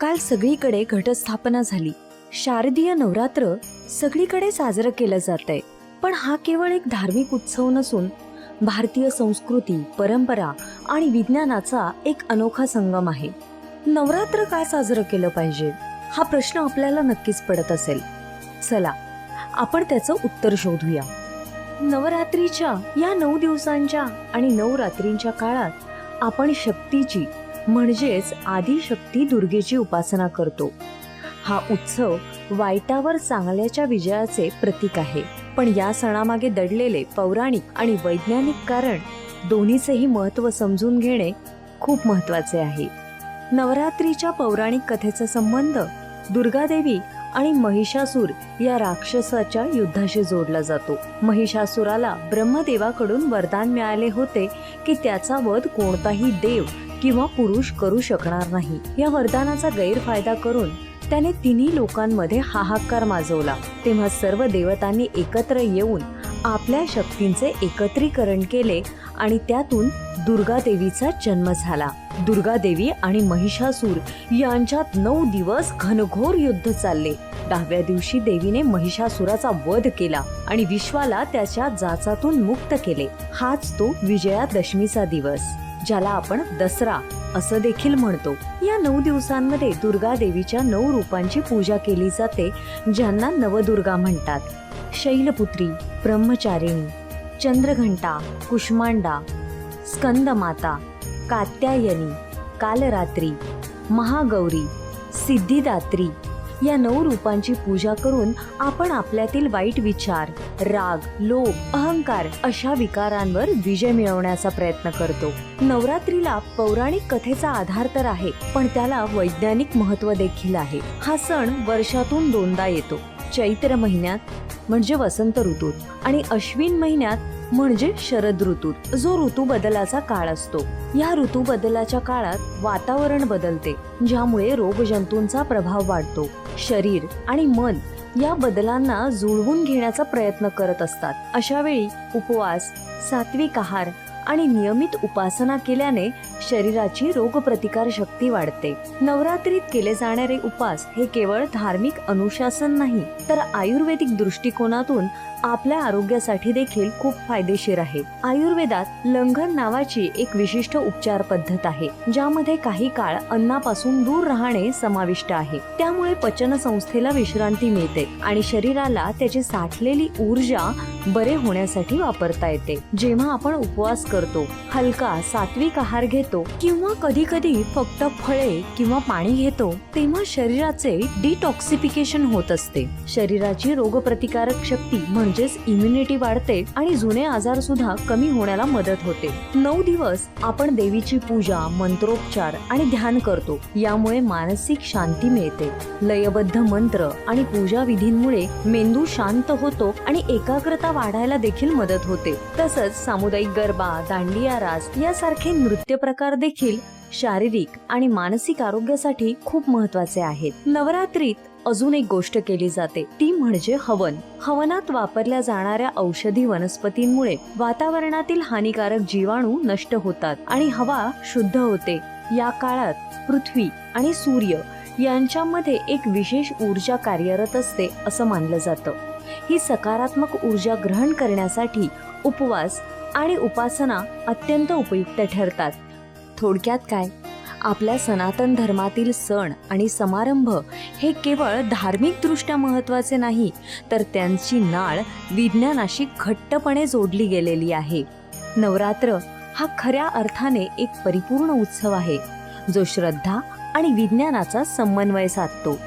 काल सगळीकडे घटस्थापना झाली. शारदीय नवरात्र सगळीकडे साजरं केलं जात आहे पण हा केवळ एक धार्मिक उत्सव नसून भारतीय संस्कृती परंपरा आणि विज्ञानाचा एक अनोखा संगम आहे. नवरात्र का साजरं केलं पाहिजे? हा प्रश्न आपल्याला नक्कीच पडत असेल. चला आपण त्याचं उत्तर शोधूया. नवरात्रीच्या या नऊ दिवसांच्या आणि नऊ रात्रींच्या काळात आपण शक्तीची म्हणजेच आदिशक्ती दुर्गेची उपासना करतो. हा उत्सव वाईटावर चांगल्याच्या विजयाचे प्रतीक आहे. पण या सणामागे दडलेले पौराणिक आणि वैज्ञानिक कारण दोन्हीचेही महत्त्व समजून घेणे खूप महत्त्वाचे आहे. नवरात्रीच्या पौराणिक कथेचा संबंध दुर्गादेवी आणि महिषासूर या राक्षसाच्या युद्धाशी जोडला जातो. महिषासुराला ब्रह्मदेवाकडून वरदान मिळाले होते की त्याचा वध कोणताही देव किंवा पुरुष करू शकणार नाही. या वरदानाचा गैरफायदा करून त्याने तिन्ही लोकांमध्ये हाहाकार माजवला. तेव्हा सर्व देवतांनी एकत्र येऊन आपल्या शक्तींचे एकत्रीकरण केले आणि त्यातून दुर्गा देवीचा जन्म झाला. दुर्गा देवी आणि महिषासूर यांच्यात नऊ दिवस घनघोर युद्ध चालले. दहाव्या दिवशी देवीने महिषासुराचा वध केला आणि विश्वाला त्याच्या जाचातून मुक्त केले. हाच तो विजयादशमीचा दिवस. ज्याला आपण दसरा असं देखील म्हणतो. या नऊ दिवसांमध्ये दुर्गा देवीच्या नऊ रूपांची पूजा केली जाते ज्यांना नवदुर्गा म्हणतात. शैलपुत्री ब्रह्मचारिणी चंद्रघंटा कुष्मांडा स्कंदमाता कात्यायनी कालरात्री महागौरी सिद्धिदात्री या नऊ रूपांची पूजा करून आपण आपल्यातील वाईट विचार राग लोभ अहंकार अशा विकारांवर विजय मिळवण्याचा प्रयत्न करतो. नवरात्रीला पौराणिक कथेचा आधार तर आहे पण त्याला वैज्ञानिक महत्त्व देखील आहे. हा सण वर्षातून दोनदा येतो. चैत्र महिन्यात म्हणजे वसंत ऋतूत आणि अश्विन महिन्यात म्हणजे शरद ऋतूत. जो ऋतू बदलाचा काळ असतो. या ऋतू बदलाच्या काळात वातावरण बदलते ज्यामुळे रोगजंतूंचा प्रभाव वाढतो. शरीर आणि मन या बदलांना जुळवून घेण्याचा प्रयत्न करत असतात. अशा वेळी उपवास सात्विक आहार आणि नियमित उपासना केल्याने शरीराची रोगप्रतिकार शक्ती वाढते. नवरात्रीत केले जाणारे उपास हे केवळ धार्मिक अनुशासन नाही तर आयुर्वेदिक दृष्टिकोनातून आपल्या आरोग्यासाठी देखील खूप फायदेशीर आहे. आयुर्वेदात लंघन नावाची एक विशिष्ट उपचार पद्धत आहे ज्यामध्ये काही काळ अन्नापासून दूर राहणे समाविष्ट आहे. त्यामुळे पचन संस्थेला विश्रांती मिळते आणि शरीराला त्याची साठलेली ऊर्जा बरे होण्यासाठी वापरता येते. जेव्हा आपण उपवास करतो हलका सात्विक आहार घेतो किंवा कधी कधी फक्त फळे किंवा पाणी घेतो तेव्हा शरीराचे डिटॉक्सिफिकेशन होत असते. शरीराची रोगप्रतिकारक शक्ती म्हणजे म्हणजेच इम्युनिटी वाढते आणि जुने आजार सुद्धा कमी होण्याला मदत होते. नऊ दिवस आपण देवीची पूजा मंत्रोपचार आणि ध्यान करतो. यामुळे मानसिक शांती मिळते. लयबद्ध मंत्र आणि पूजा विधींमुळे मेंदू शांत होतो आणि एकाग्रता वाढायला देखील मदत होते. तसंच सामुदायिक गरबा दांडिया रास यासारखे नृत्य प्रकार देखील शारीरिक आणि मानसिक आरोग्यासाठी खूप महत्त्वाचे आहेत. नवरात्रीत अजून एक गोष्ट केली जाते. ती म्हणजे हवन. हवनात वापरल्या जाणाऱ्या औषधी वनस्पतींमुळे वातावरणातील हानिकारक जीवाणू नष्ट होतात आणि हवा शुद्ध होते. या काळात पृथ्वी आणि सूर्य यांच्यामध्ये एक विशेष ऊर्जा कार्यरत असते असं मानलं जातं. ही सकारात्मक ऊर्जा ग्रहण करण्यासाठी उपवास आणि उपासना अत्यंत उपयुक्त ठरतात. थोडक्यात काय? आपल्या सनातन धर्मातील सण आणि समारंभ हे केवळ धार्मिकदृष्ट्या महत्त्वाचे नाही तर त्यांची नाळ विज्ञानाशी घट्टपणे जोडली गेलेली आहे. नवरात्र हा खऱ्या अर्थाने एक परिपूर्ण उत्सव आहे जो श्रद्धा आणि विज्ञानाचा समन्वय साधतो.